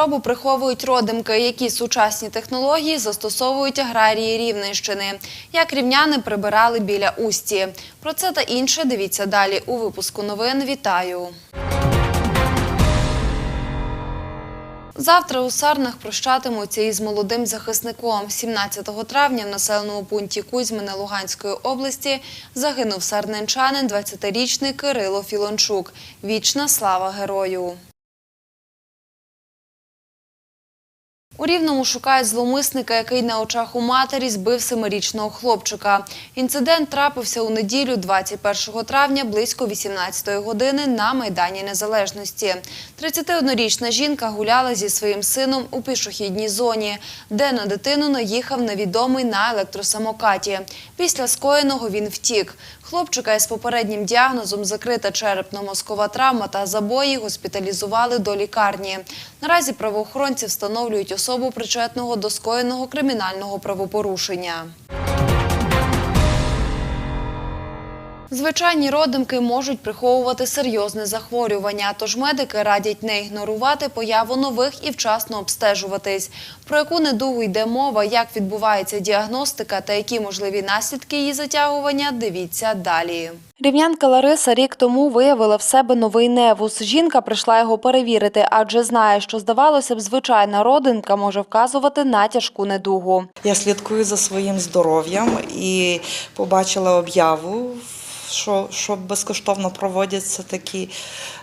хворобу приховують родимки, які сучасні технології застосовують аграрії Рівненщини. Як рівняни прибирали біля усті. Про це та інше дивіться далі у випуску новин. Вітаю! Завтра у Сарнах прощатимуться із молодим захисником. 17 травня в населеному пункті Кузьмини Луганської області загинув сарненчанин 20-річний Кирило Філончук. Вічна слава герою! У Рівному шукають зловмисника, який на очах у матері збив семирічного хлопчика. Інцидент трапився у неділю 21 травня близько 18 години на Майдані Незалежності. 31-річна жінка гуляла зі своїм сином у пішохідній зоні, де на дитину наїхав невідомий на електросамокаті. Після скоєного він втік. Хлопчика із попереднім діагнозом закрита черепно-мозкова травма та забої госпіталізували до лікарні. Наразі правоохоронці встановлюють особу причетного до скоєного кримінального правопорушення. Звичайні родимки можуть приховувати серйозне захворювання, тож медики радять не ігнорувати появу нових і вчасно обстежуватись. Про яку недугу йде мова, як відбувається діагностика та які можливі наслідки її затягування, дивіться далі. Рівнянка Лариса рік тому виявила в себе новий невус. Жінка прийшла його перевірити, адже знає, що здавалося б, звичайна родинка може вказувати на тяжку недугу. Я слідкую за своїм здоров'ям і побачила об'яву, що, що безкоштовно проводяться такі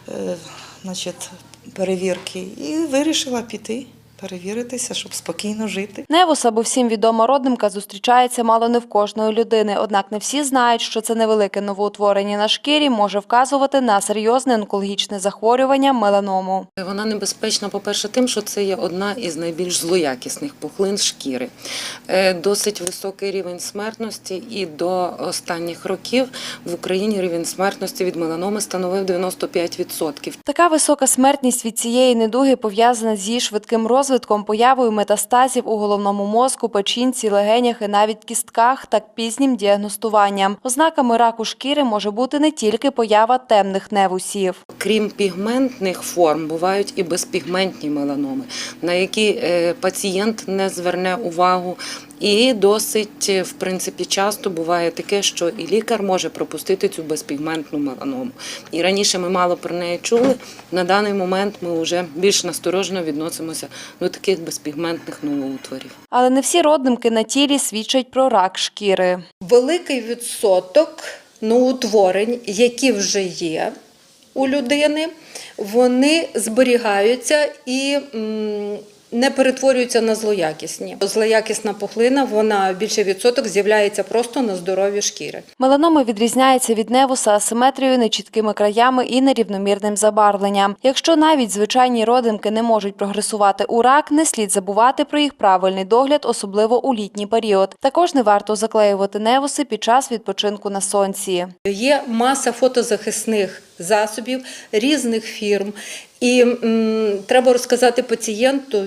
е, значить, перевірки, і вирішила піти. Перевіритися, щоб спокійно жити. Невус або всім відома родимка зустрічається мало не в кожної людини, однак не всі знають, що це невелике новоутворення на шкірі може вказувати на серйозне онкологічне захворювання меланому. Вона небезпечна, по-перше, тим, що це є одна із найбільш злоякісних пухлин шкіри. Е, Досить високий рівень смертності, і до останніх років в Україні рівень смертності від меланоми становив 95%. Така висока смертність від цієї недуги пов'язана з її швидким розвитком, появою метастазів у головному мозку, печінці, легенях і навіть кістках та пізнім діагностуванням. Ознаками раку шкіри може бути не тільки поява темних невусів. Крім пігментних форм, бувають і безпігментні меланоми, на які е, пацієнт не зверне увагу. І досить, е, в принципі, часто буває таке, що і лікар може пропустити цю безпігментну меланому. І раніше ми мало про неї чули. На даний момент ми вже більш насторожено відносимося до таких безпігментних новоутворів. Але не всі родимки на тілі свідчать про рак шкіри. великий відсоток новоутворень, які вже є у людини, вони зберігаються і м, не перетворюються на злоякісні. Злоякісна пухлина, вона більше відсоток з'являється просто на здоров'ї шкіри. Меланома відрізняється від невуса асиметрією, нечіткими краями і нерівномірним забарвленням. Якщо навіть звичайні родимки не можуть прогресувати у рак, не слід забувати про їх правильний догляд, особливо у літній період. Також не варто заклеювати невуси під час відпочинку на сонці. Є маса фотозахисних засобів різних фірм, і м, треба розказати пацієнту.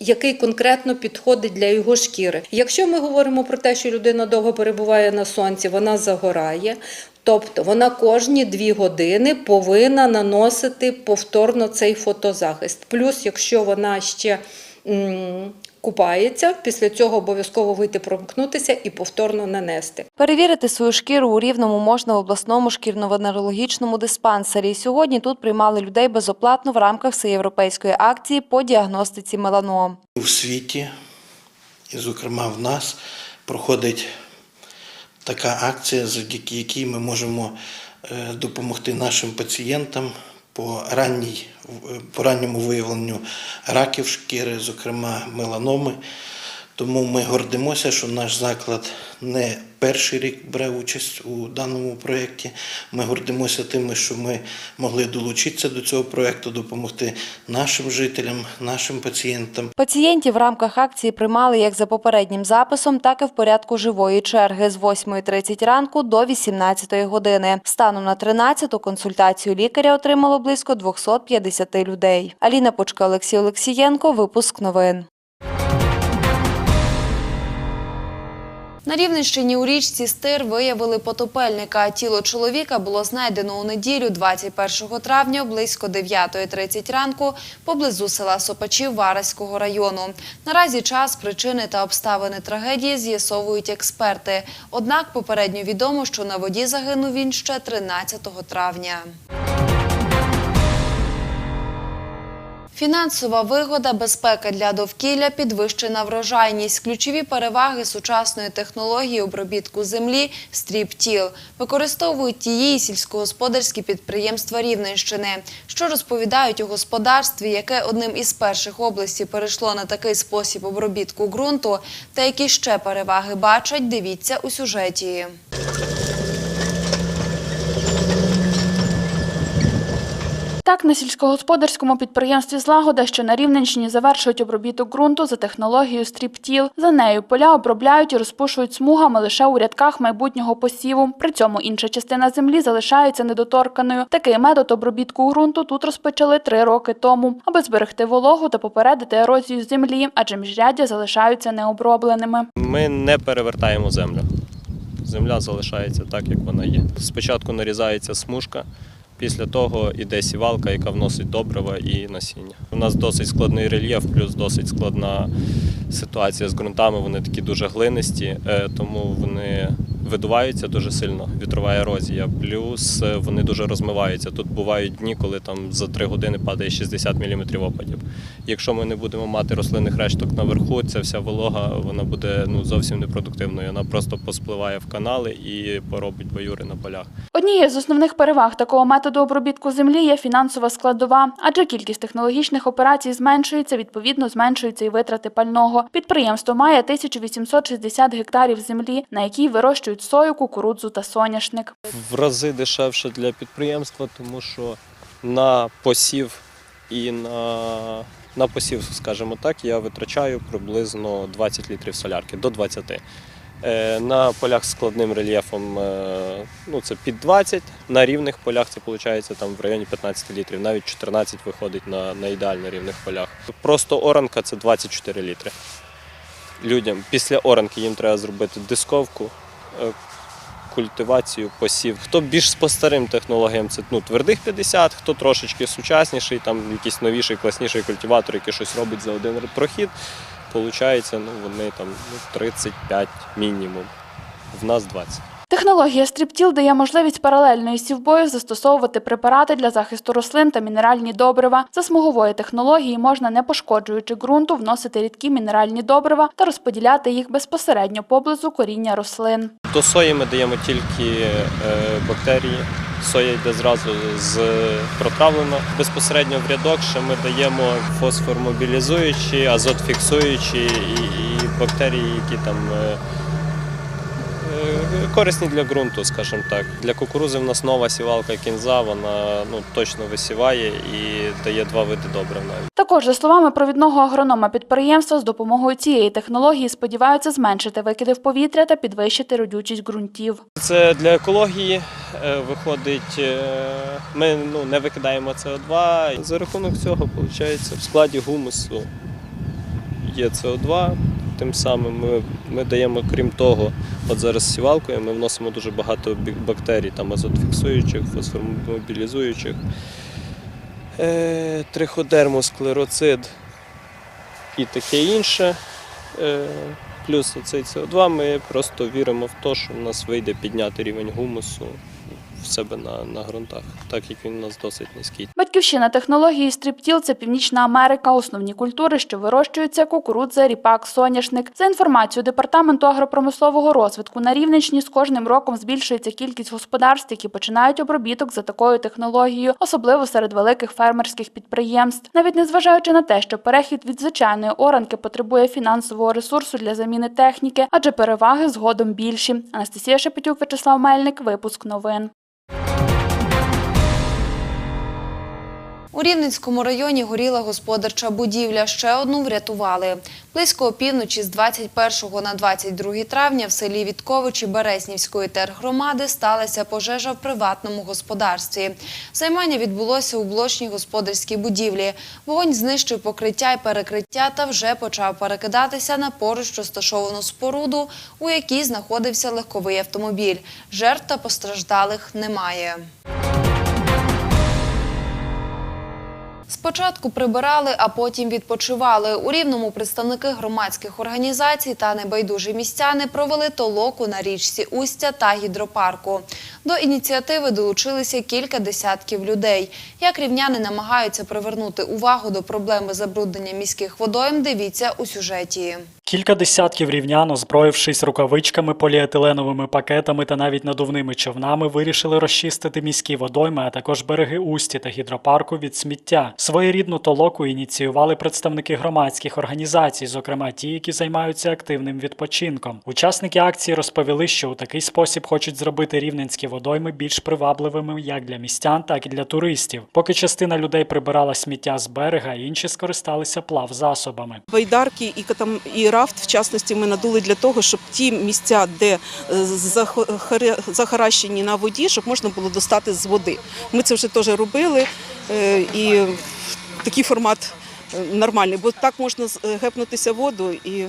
Який конкретно підходить для його шкіри. Якщо ми говоримо про те, що людина довго перебуває на сонці, вона загорає, тобто вона кожні дві години повинна наносити повторно цей фотозахист. Плюс, якщо вона ще купається, після цього обов'язково вийти промкнутися і повторно нанести. Перевірити свою шкіру у Рівному можна в обласному шкірно-венерологічному диспансері. Сьогодні тут приймали людей безоплатно в рамках всеєвропейської акції по діагностиці меланом. У світі, і, зокрема, в нас проходить така акція, завдяки якій ми можемо е, допомогти нашим пацієнтам по, ранній, по ранньому виявленню раків шкіри, зокрема меланоми. Тому ми гордимося, що наш заклад не перший рік бере участь у даному проєкті. Ми гордимося тим, що ми могли долучитися до цього проєкту, допомогти нашим жителям, нашим пацієнтам. Пацієнтів в рамках акції приймали як за попереднім записом, так і в порядку живої черги з 8.30 ранку до 18 години. Станом на 13-ту консультацію лікаря отримало близько 250 людей. Аліна Почка, Олексій Олексієнко. Випуск новин. На Рівненщині у річці Стир виявили потопельника. Тіло чоловіка було знайдено у неділю 21 травня близько 9.30 ранку поблизу села Сопачів Вараського району. Наразі час, причини та обставини трагедії з'ясовують експерти. Однак попередньо відомо, що на воді загинув він ще 13 травня. Фінансова вигода, безпека для довкілля, підвищена врожайність, ключові переваги сучасної технології обробітку землі стріптіл. Використовують її сільськогосподарські підприємства Рівненщини. Що розповідають у господарстві, яке одним із перших області перейшло на такий спосіб обробітку ґрунту, та які ще переваги бачать, дивіться у сюжеті. Так, на сільськогосподарському підприємстві Злагода, що на Рівненщині завершують обробіток ґрунту за технологією стріптіл. За нею поля обробляють і розпушують смугами лише у рядках майбутнього посіву. При цьому інша частина землі залишається недоторканою. Такий метод обробітку ґрунту тут розпочали три роки тому, аби зберегти вологу та попередити ерозію землі, адже міжряддя залишаються необробленими. Ми не перевертаємо землю. Земля залишається так, як вона є. Спочатку нарізається смужка, після того йде сівалка, яка вносить добрива і насіння. У нас досить складний рельєф, плюс досить складна ситуація з ґрунтами. Вони такі дуже глинисті, е, тому вони видуваються дуже сильно, вітрова ерозія. Плюс е, вони дуже розмиваються. Тут бувають дні, коли там за 3 години падає 60 мм опадів. Якщо ми не будемо мати рослинних решток наверху, ця вся волога вона буде ну зовсім непродуктивною. Вона просто поспливає в канали і поробить баюри на полях. Однією з основних переваг такого методу обробітку землі є фінансова складова, адже кількість технологічних операцій зменшується, відповідно зменшуються і витрати пального. Підприємство має 1860 гектарів землі, на якій вирощують сою, кукурудзу та соняшник. В рази дешевше для підприємства, тому що на посів і на, на посів, скажімо так, я витрачаю приблизно 20 літрів солярки до 20. Е, На полях з складним рельєфом е, ну, це під 20, на рівних полях це виходить там в районі 15 літрів, навіть 14 виходить на, на ідеально рівних полях. Просто оранка це 24 літри. Людям після оранки їм треба зробити дисковку, е, культивацію, посів. Хто більш по старим технологіям, це ну, твердих 50, хто трошечки сучасніший, там якийсь новіший, класніший культиватор, який щось робить за один прохід. Получається, ну, вони там ну, 35 мінімум. В нас 20. Технологія стріптіл дає можливість паралельно із сівбою застосовувати препарати для захисту рослин та мінеральні добрива. За смугової технології можна, не пошкоджуючи ґрунту, вносити рідкі мінеральні добрива та розподіляти їх безпосередньо поблизу коріння рослин. До сої ми даємо тільки е, бактерії. Соя йде зразу з протравлено. Безпосередньо в рядок ще ми даємо фосформобілізуючі, азотфіксуючі і, і бактерії, які там е, корисні для ґрунту, скажімо так. Для кукурузи в нас нова сівалка кінза, вона ну, точно висіває і дає два види добрив навіть. Також, за словами провідного агронома підприємства, з допомогою цієї технології сподіваються зменшити викиди в повітря та підвищити родючість ґрунтів. Це для екології е, виходить. е, Ми ну, не викидаємо СО2. За рахунок цього, виходить, в складі гумусу є СО2. Тим самим ми, ми даємо, крім того, от зараз сівалкою ми вносимо дуже багато бактерій, там азотфіксуючих, фосформобілізуючих, е, триходерму, склероцид і таке інше. Е, Плюс оцей СО2 ми просто віримо в те, що в нас вийде підняти рівень гумусу в себе на, на ґрунтах, так як він у нас досить низький. Батьківщина технології стріптіл це Північна Америка. Основні культури, що вирощуються кукурудза, ріпак, соняшник. За інформацією департаменту агропромислового розвитку на Рівненщині з кожним роком збільшується кількість господарств, які починають обробіток за такою технологією, особливо серед великих фермерських підприємств. Навіть незважаючи на те, що перехід від звичайної оранки потребує фінансового ресурсу для заміни техніки, адже переваги згодом більші. Анастасія Шепетюк, Вячеслав Мельник, випуск новин. У Рівненському районі горіла господарча будівля. Ще одну врятували. Близько опівночі з 21 на 22 травня в селі Вітковичі Березнівської тергромади сталася пожежа в приватному господарстві. Займання відбулося у блочній господарській будівлі. Вогонь знищив покриття і перекриття та вже почав перекидатися на поруч розташовану споруду, у якій знаходився легковий автомобіль. Жертв та постраждалих немає. Спочатку прибирали, а потім відпочивали. У Рівному представники громадських організацій та небайдужі містяни провели толоку на річці Устя та гідропарку. До ініціативи долучилися кілька десятків людей. Як рівняни намагаються привернути увагу до проблеми забруднення міських водойм, дивіться у сюжеті. Кілька десятків рівнян, озброївшись рукавичками, поліетиленовими пакетами та навіть надувними човнами, вирішили розчистити міські водойми, а також береги Усті та гідропарку від сміття. Своєрідну толоку ініціювали представники громадських організацій, зокрема ті, які займаються активним відпочинком. Учасники акції розповіли, що у такий спосіб хочуть зробити рівненські водойми більш привабливими як для містян, так і для туристів. Поки частина людей прибирала сміття з берега, інші скористалися плавзасобами. Байдарки і катам і рафт, в частності, ми надули для того, щоб ті місця, де е, захаращені на воді, щоб можна було достати з води. Ми це вже теж робили, е, і такий формат нормальний, бо так можна е, гепнутися в воду і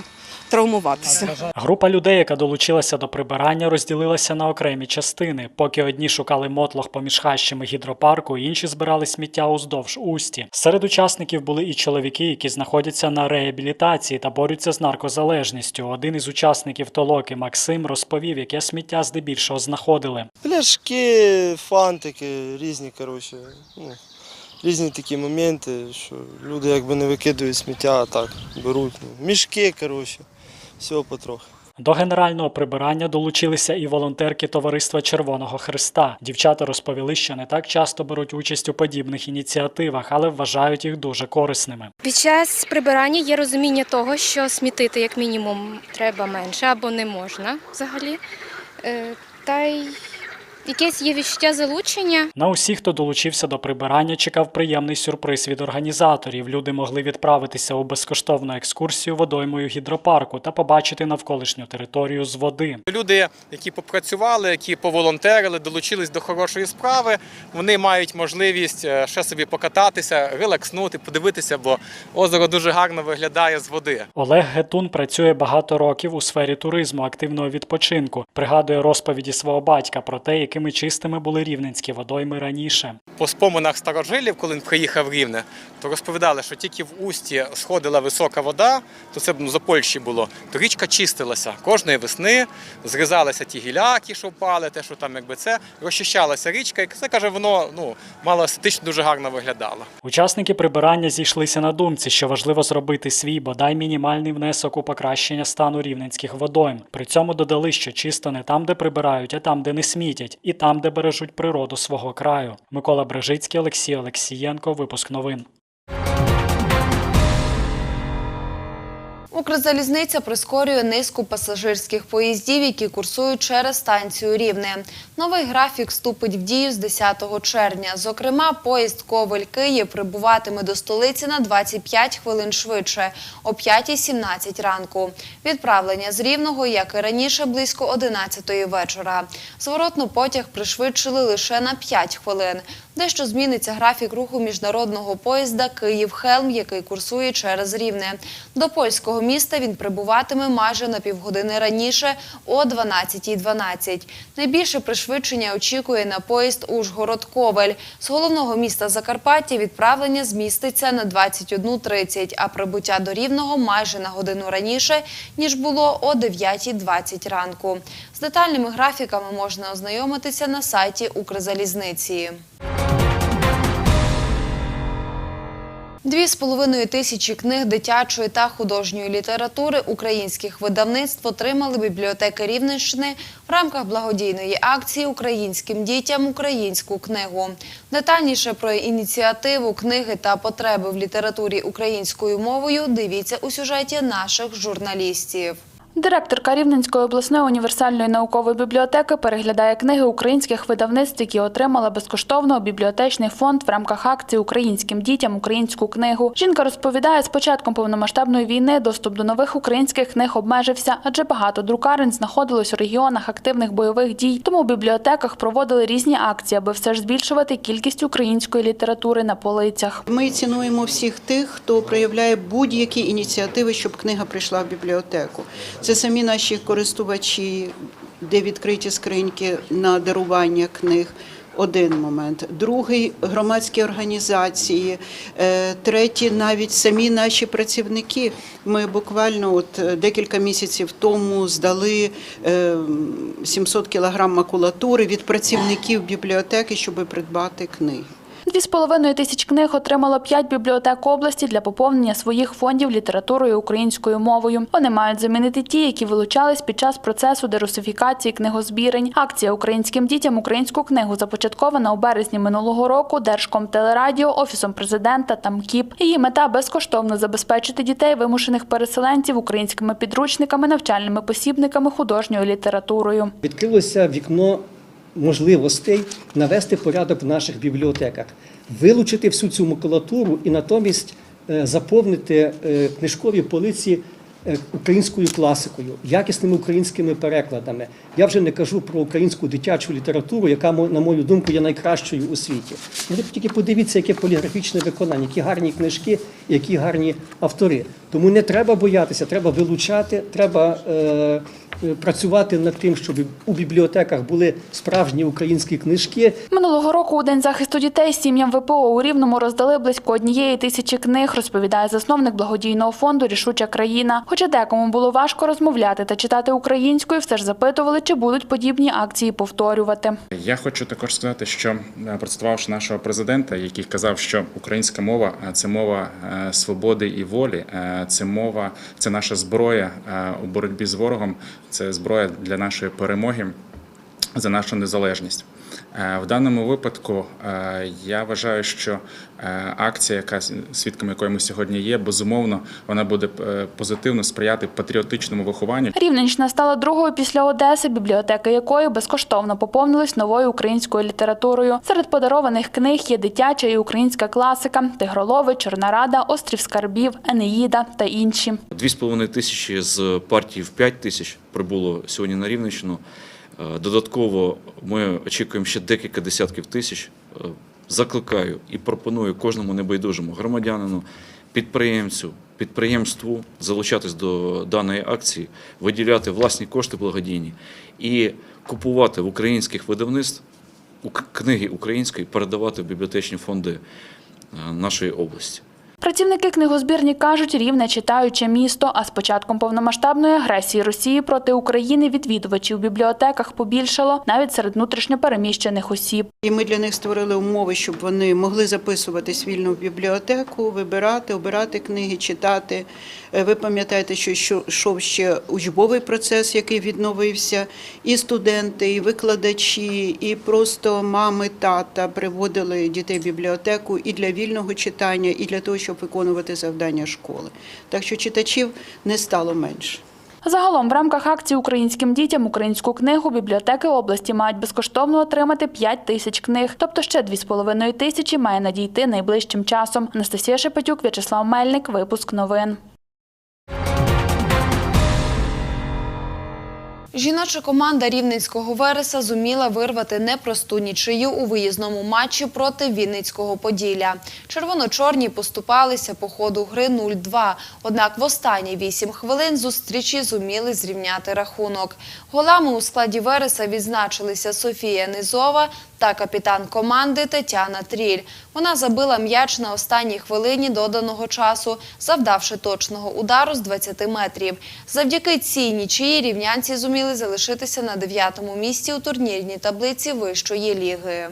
травмуватися. Група людей, яка долучилася до прибирання, розділилася на окремі частини. Поки одні шукали мотлох поміж хащами гідропарку, інші збирали сміття уздовж усті. Серед учасників були і чоловіки, які знаходяться на реабілітації та борються з наркозалежністю. Один із учасників толоки Максим розповів, яке сміття здебільшого знаходили. Пляшки, фантики, різні, коротше. Ну, різні такі моменти, що люди якби не викидують сміття, а так беруть. Ну, мішки, коротше, всього потрохи. До генерального прибирання долучилися і волонтерки товариства Червоного Христа. Дівчата розповіли, що не так часто беруть участь у подібних ініціативах, але вважають їх дуже корисними. Під час прибирання є розуміння того, що смітити як мінімум треба менше або не можна взагалі. Е, Та й якесь є відчуття залучення. На усіх, хто долучився до прибирання, чекав приємний сюрприз від організаторів. Люди могли відправитися у безкоштовну екскурсію водоймою гідропарку та побачити навколишню територію з води. Люди, які попрацювали, які поволонтерили, долучились до хорошої справи, вони мають можливість е, ще собі покататися, релакснути, подивитися, бо озеро дуже гарно виглядає з води. Олег Гетун працює багато років у сфері туризму, активного відпочинку. Пригадує розповіді свого батька про те, якими чистими були рівненські водойми раніше. По споминах старожилів, коли він приїхав в Рівне, то розповідали, що тільки в Усті сходила висока вода, то це ну, за Польщі було, то річка чистилася. Кожної весни зрізалися ті гіляки, що впали, те, що там якби це, розчищалася річка, і це каже, воно ну, мало естетично дуже гарно виглядало. Учасники прибирання зійшлися на думці, що важливо зробити свій бодай мінімальний внесок у покращення стану рівненських водойм. При цьому додали, що чисто не там, де прибирають, а там, де не смітять, і там, де бережуть природу свого краю. Микола Брежицький, Олексій Олексієнко. Випуск новин. Укрзалізниця прискорює низку пасажирських поїздів, які курсують через станцію Рівне. Новий графік вступить в дію з 10 червня. Зокрема, поїзд Ковель-Київ прибуватиме до столиці на 25 хвилин швидше о 5.17 ранку. Відправлення з Рівного, як і раніше, близько 11 вечора. Зворотно потяг пришвидшили лише на 5 хвилин. Дещо зміниться графік руху міжнародного поїзда Київ-Хелм, який курсує через Рівне. До польського міста він прибуватиме майже на півгодини раніше о 12.12. Найбільше пришвидшення очікує на поїзд Ужгород-Ковель. З головного міста Закарпаття відправлення зміститься на 21.30, а прибуття до Рівного майже на годину раніше, ніж було о 9.20 ранку. З детальними графіками можна ознайомитися на сайті Укрзалізниці. Дві з половиною тисячі книг дитячої та художньої літератури українських видавництв отримали бібліотеки Рівненщини в рамках благодійної акції Українським дітям українську книгу. Детальніше про ініціативу книги та потреби в літературі українською мовою дивіться у сюжеті наших журналістів. Директорка Рівненської обласної універсальної наукової бібліотеки переглядає книги українських видавництв, які отримала безкоштовно бібліотечний фонд в рамках акції Українським дітям українську книгу. Жінка розповідає, з початком повномасштабної війни доступ до нових українських книг обмежився, адже багато друкарень знаходилось у регіонах активних бойових дій. Тому в бібліотеках проводили різні акції, аби все ж збільшувати кількість української літератури на полицях. Ми цінуємо всіх тих, хто проявляє будь-які ініціативи, щоб книга прийшла в бібліотеку. Це самі наші користувачі, де відкриті скриньки на дарування книг. Один момент, другий громадські організації, Е, третій навіть самі наші працівники. Ми буквально от е, декілька місяців тому здали е, 700 кілограм макулатури від працівників бібліотеки, щоб придбати книги. Дві з половиною тисяч книг отримало п'ять бібліотек області для поповнення своїх фондів літературою українською мовою. Вони мають замінити ті, які вилучались під час процесу дерусифікації книгозбірень. Акція українським дітям українську книгу започаткована у березні минулого року Держкомтелерадіо, офісом президента та МКІП. Її мета безкоштовно забезпечити дітей вимушених переселенців українськими підручниками, навчальними посібниками, художньою літературою. відкрилося вікно можливостей навести порядок в наших бібліотеках, вилучити всю цю макулатуру і натомість е, заповнити е, книжкові полиці е, українською класикою, якісними українськими перекладами. Я вже не кажу про українську дитячу літературу, яка, на мою думку, є найкращою у світі. Ви тільки подивіться, яке поліграфічне виконання, які гарні книжки, які гарні автори. Тому не треба боятися, треба вилучати, треба е, працювати над тим, щоб у бібліотеках були справжні українські книжки, Минулого року у День захисту дітей сім'ям ВПО у Рівному роздали близько однієї тисячі книг, розповідає засновник благодійного фонду Рішуча країна. Хоча декому було важко розмовляти та читати українською, все ж запитували, чи будуть подібні акції повторювати. Я хочу також сказати, що е, процитувавши нашого президента, який казав, що українська мова е, це мова е, свободи і волі, е, це мова, це наша зброя е, у боротьбі з ворогом, це зброя для нашої перемоги за нашу незалежність. Е, В даному випадку е, я вважаю, що е, акція, яка свідками якої ми сьогодні є, безумовно, вона буде позитивно сприяти патріотичному вихованню. Рівненщина стала другою після Одеси, бібліотеки якої безкоштовно поповнились новою українською літературою. Серед подарованих книг є дитяча і українська класика, Тигролови, Чорна Рада, Острів Скарбів, Енеїда та інші. Дві з половиною тисячі з партії в 5 тисяч прибуло сьогодні на Рівненщину. Е, Додатково ми очікуємо ще декілька десятків тисяч. Е, Закликаю і пропоную кожному небайдужому громадянину, підприємцю, підприємству залучатись до даної акції, виділяти власні кошти благодійні і купувати в українських видавництв книги української, передавати в бібліотечні фонди е, нашої області. Працівники книгозбірні кажуть, рівне читаюче місто. А з початком повномасштабної агресії Росії проти України відвідувачів в бібліотеках побільшало навіть серед внутрішньопереміщених осіб. І ми для них створили умови, щоб вони могли записуватись вільно в бібліотеку, вибирати, обирати книги, читати. Е, Ви пам'ятаєте, що що- йшов ще учбовий процес, який відновився. І студенти, і викладачі, і просто мами, тата приводили дітей в бібліотеку і для вільного читання, і для того, щоб виконувати завдання школи. Так що читачів не стало менше. Загалом в рамках акції українським дітям українську книгу бібліотеки області мають безкоштовно отримати 5 тисяч книг, тобто ще 2,5 тисячі має надійти найближчим часом. Анастасія Шепетюк, В'ячеслав Мельник, випуск новин. Жіноча команда рівненського Вереса зуміла вирвати непросту нічию у виїзному матчі проти Вінницького Поділля. Червоно-чорні поступалися по ходу гри 0-2, однак в останні 8 хвилин зустрічі зуміли зрівняти рахунок. Голами у складі Вереса відзначилися Софія Низова та капітан команди Тетяна Тріль. Вона забила м'яч на останній хвилині доданого часу, завдавши точного удару з 20 метрів. Завдяки цій нічиї рівнянці зуміли залишитися на дев'ятому місці у турнірній таблиці вищої ліги.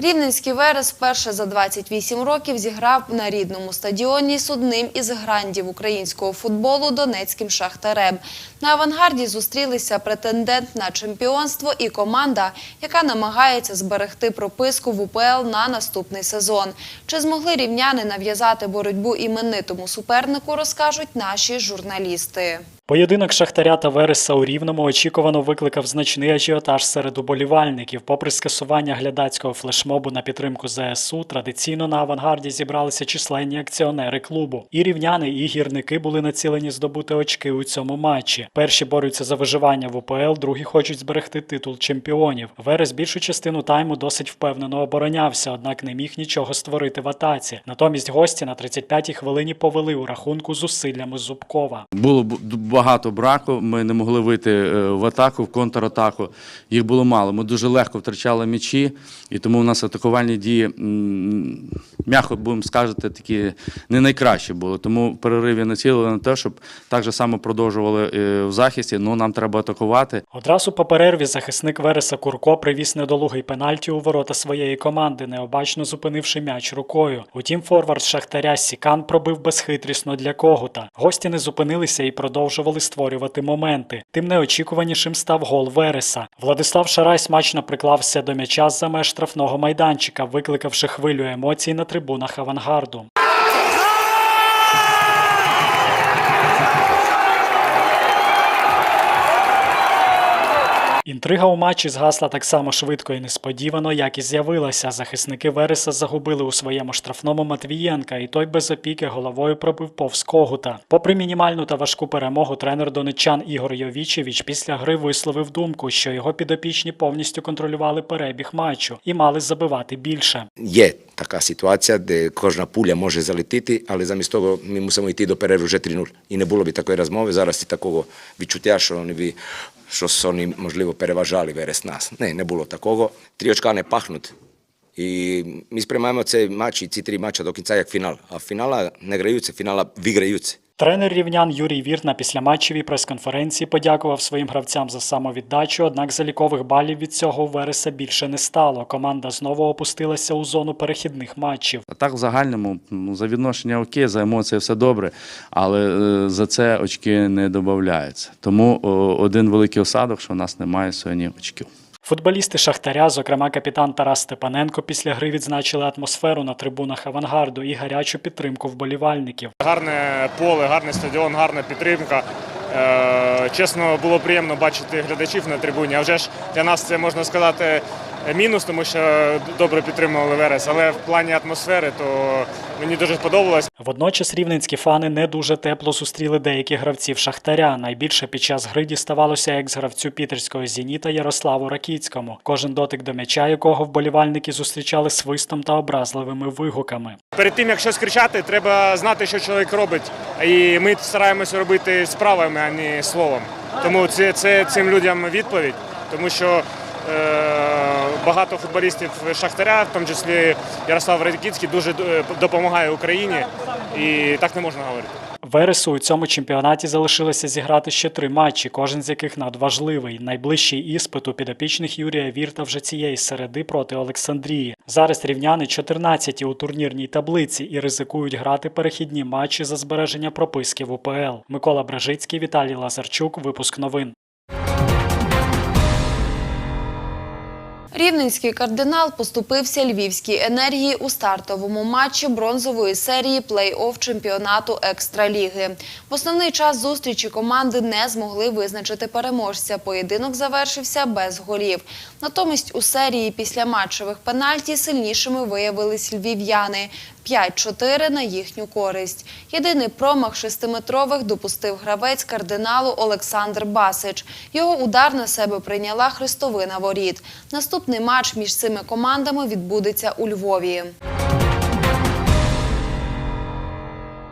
Рівненський Верес вперше за 28 років зіграв на рідному стадіоні з одним із грандів українського футболу Донецьким Шахтарем. На авангарді зустрілися претендент на чемпіонство і команда, яка намагається зберегти прописку в УПЛ на наступний сезон. Чи змогли рівняни нав'язати боротьбу іменитому супернику, розкажуть наші журналісти. Поєдинок Шахтаря та Вереса у Рівному очікувано викликав значний ажіотаж серед уболівальників. Попри скасування глядацького флешмобу на підтримку ЗСУ, традиційно на авангарді зібралися численні акціонери клубу. І рівняни, і гірники були націлені здобути очки у цьому матчі. Перші борються за виживання в УПЛ, другі хочуть зберегти титул чемпіонів. Верес більшу частину тайму досить впевнено оборонявся, однак не міг нічого створити в атаці. Натомість гості на 35-й хвилині повели у рахунку зусиллями Зубкова. Було багато браку. Ми не могли вийти е, в атаку, в контратаку. Їх було мало. Ми дуже легко втрачали м'ячі, і тому у нас атакувальні дії, м'яко будемо скажете, такі не найкращі були. Тому в перериві націлили на те, щоб так само продовжували е, в захисті. Ну нам треба атакувати. Одразу по перерві захисник Вереса Курко привіз недолугий пенальті у ворота своєї команди, необачно зупинивши м'яч рукою. Утім, форвард Шахтаря Сікан пробив безхитрісно для когута. Гості не зупинилися і продовжували створювати моменти. Тим неочікуванішим став гол Вереса. Владислав Шарай смачно приклався до м'яча з-за меж штрафного майданчика, викликавши хвилю емоцій на трибунах авангарду. Інтрига у матчі згасла так само швидко і несподівано, як і з'явилася. Захисники Вереса загубили у своєму штрафному Матвієнка, і той без опіки головою пробив повз когута. Попри мінімальну та важку перемогу, тренер донеччан Ігор Йовічевич після гри висловив думку, що його підопічні повністю контролювали перебіг матчу і мали забивати більше. Є така ситуація, де кожна пуля може залетіти, але замість того ми мусимо йти до перерви вже 3-0. І не було б такої розмови зараз і такого відчуття, що вони би, що вони, можливо, переважали верес нас. Не, не було такого. Три очка не пахнуть. І ми сприймаємо цей матч і ці три матчі до кінця як фінал. А фінала не граються, фінала виграються. Тренер рівнян Юрій Вірт на післяматчевій прес-конференції подякував своїм гравцям за самовіддачу, однак залікових балів від цього Вереса більше не стало. Команда знову опустилася у зону перехідних матчів. Так в загальному ну, за відношення окей, за емоції все добре, але е, за це очки не додаються. Тому один великий осадок, що в нас немає сьогодні очків. Футболісти Шахтаря, зокрема капітан Тарас Степаненко, після гри відзначили атмосферу на трибунах авангарду і гарячу підтримку вболівальників. Гарне поле, гарний стадіон, гарна підтримка. Е, Чесно, було приємно бачити глядачів на трибуні. А вже ж для нас це можна сказати мінус, тому що добре підтримували Верес. Але в плані атмосфери то мені дуже сподобалось. Водночас рівненські фани не дуже тепло зустріли деяких гравців Шахтаря. Найбільше під час гри діставалося екс-гравцю пітерського зеніта Ярославу Ракіцькому. Кожен дотик до м'яча, якого вболівальники зустрічали свистом та образливими вигуками. Перед тим як щось кричати, треба знати, що чоловік робить. І ми стараємося робити справами, а не словом. Тому це, це цим людям відповідь, тому що. е, Багато футболістів Шахтаря, в тому числі Ярослав Радикінський, дуже е, допомагає Україні, і так не можна говорити. Вересу у цьому чемпіонаті залишилося зіграти ще три матчі, кожен з яких надважливий. Найближчий іспит у підопічних Юрія Вірта вже цієї середи проти Олександрії. Зараз рівняни 14 у турнірній таблиці і ризикують грати перехідні матчі за збереження прописки в УПЛ. Микола Бражицький, Віталій Лазарчук. Випуск новин. Рівненський кардинал поступився львівській енергії у стартовому матчі бронзової серії плей-офф чемпіонату екстраліги. В основний час зустрічі команди не змогли визначити переможця. Поєдинок завершився без голів. Натомість у серії після матчевих пенальті сильнішими виявились львів'яни. 5-4 на їхню користь. Єдиний промах шестиметрових допустив гравець кардиналу Олександр Басич. Його удар на себе прийняла хрестовина воріт. Наступний матч між цими командами відбудеться у Львові.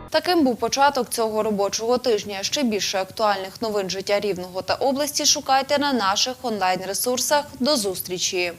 Таким був початок цього робочого тижня. Ще більше актуальних новин життя Рівного та області шукайте на наших онлайн-ресурсах. До зустрічі!